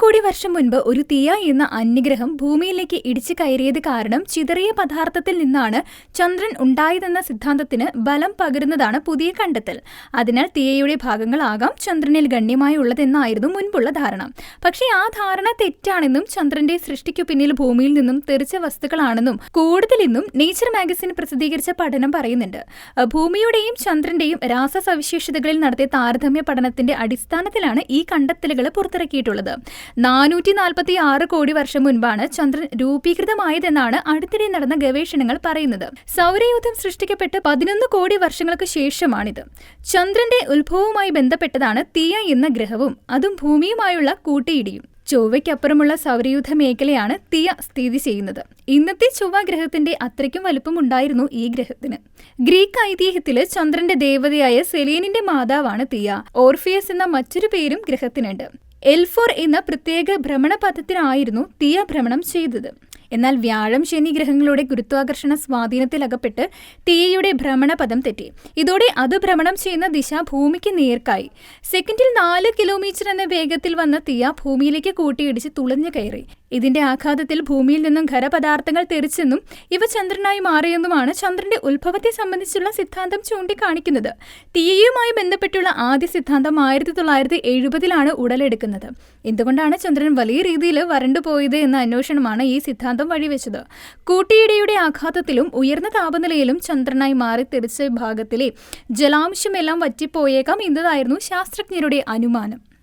കോടി വർഷം മുൻപ് ഒരു തീയ എന്ന അന്യഗ്രഹം ഭൂമിയിലേക്ക് ഇടിച്ചു കയറിയത് കാരണം ചിതറിയ പദാർത്ഥത്തിൽ നിന്നാണ് ചന്ദ്രൻ ഉണ്ടായതെന്ന സിദ്ധാന്തത്തിന് ബലം പകരുന്നതാണ് പുതിയ കണ്ടെത്തൽ. അതിനാൽ തീയയുടെ ഭാഗങ്ങളാകാം ചന്ദ്രനിൽ ഗണ്യമായി ഉള്ളതെന്നായിരുന്നു മുൻപുള്ള ധാരണ. പക്ഷേ ആ ധാരണ തെറ്റാണെന്നും ചന്ദ്രന്റെ സൃഷ്ടിക്കു പിന്നിൽ ഭൂമിയിൽ നിന്നും തെറിച്ച വസ്തുക്കളാണെന്നും കൂടുതൽ ഇന്നും നേച്ചർ മാഗസിൻ പ്രസിദ്ധീകരിച്ച പഠനം പറയുന്നുണ്ട്. ഭൂമിയുടെയും ചന്ദ്രന്റെയും രാസ സവിശേഷതകളിൽ നടത്തിയ താരതമ്യ പഠനത്തിന്റെ അടിസ്ഥാനത്തിലാണ് ഈ കണ്ടെത്തലുകൾ പുറത്തിറക്കിയിട്ടുള്ളത്. നാനൂറ്റി നാൽപ്പത്തി ആറ് കോടി വർഷം മുൻപാണ് ചന്ദ്രൻ രൂപീകൃതമായതെന്നാണ് അടുത്തിടെ നടന്ന ഗവേഷണങ്ങൾ പറയുന്നത്. സൗരയൂഥം സൃഷ്ടിക്കപ്പെട്ട് പതിനൊന്ന് കോടി വർഷങ്ങൾക്ക് ശേഷമാണിത്. ചന്ദ്രന്റെ ഉത്ഭവവുമായി ബന്ധപ്പെട്ടതാണ് തീയ എന്ന ഗ്രഹവും അതും ഭൂമിയുമായുള്ള കൂട്ടിയിടിയും. ചൊവ്വയ്ക്കപ്പുറമുള്ള സൗരയൂഥ മേഖലയാണ് തിയ സ്ഥിതി ചെയ്യുന്നത്. ഇന്നത്തെ ചൊവ്വ ഗ്രഹത്തിന്റെ അത്രയ്ക്കും വലുപ്പമുണ്ടായിരുന്നു ഈ ഗ്രഹത്തിന്. ഗ്രീക്ക് ഐതിഹ്യത്തിൽ ചന്ദ്രന്റെ ദേവതയായ സെലീനിന്റെ മാതാവാണ് തിയ. ഓർഫിയസ് എന്ന മറ്റൊരു പേരും ഗ്രഹത്തിനുണ്ട്. എൽഫോർ എന്ന പ്രത്യേക ഭ്രമണപഥത്തിനായിരുന്നു തിയ ഭ്രമണം ചെയ്തത്. എന്നാൽ വ്യാഴം ശനി ഗ്രഹങ്ങളുടെ ഗുരുത്വാകർഷണ സ്വാധീനത്തിൽ അകപ്പെട്ട് തീയയുടെ ഭ്രമണപഥം തെറ്റി. ഇതോടെ അത് ഭ്രമണം ചെയ്യുന്ന ദിശ ഭൂമിക്ക് നേർക്കായി. സെക്കൻഡിൽ നാല് കിലോമീറ്റർ എന്ന വേഗത്തിൽ വന്ന തീയ ഭൂമിയിലേക്ക് കൂട്ടിയിടിച്ച് തുളഞ്ഞു കയറി. ഇതിന്റെ ആഘാതത്തിൽ ഭൂമിയിൽ നിന്നും ഖരപദാർത്ഥങ്ങൾ തെറിച്ചെന്നും ഇവ ചന്ദ്രനായി മാറിയെന്നുമാണ് ചന്ദ്രന്റെ ഉത്ഭവത്തെ സംബന്ധിച്ചുള്ള സിദ്ധാന്തം ചൂണ്ടിക്കാണിക്കുന്നത്. തീയയുമായി ബന്ധപ്പെട്ടുള്ള ആദ്യ സിദ്ധാന്തം ആയിരത്തി തൊള്ളായിരത്തി എഴുപതിലാണ് ഉടലെടുക്കുന്നത്. എന്തുകൊണ്ടാണ് ചന്ദ്രൻ വലിയ രീതിയിൽ വരണ്ടുപോയത് എന്ന അന്വേഷണമാണ് ഈ സിദ്ധാന്തം വഴിവെച്ചത്. കൂട്ടിയിടിയുടെ ആഘാതത്തിലും ഉയർന്ന താപനിലയിലും ചന്ദ്രനായി മാറി തെറിച്ച ഭാഗത്തിലെ ജലാംശമെല്ലാം വറ്റിപ്പോയേക്കാം എന്നതായിരുന്നു ശാസ്ത്രജ്ഞരുടെ അനുമാനം.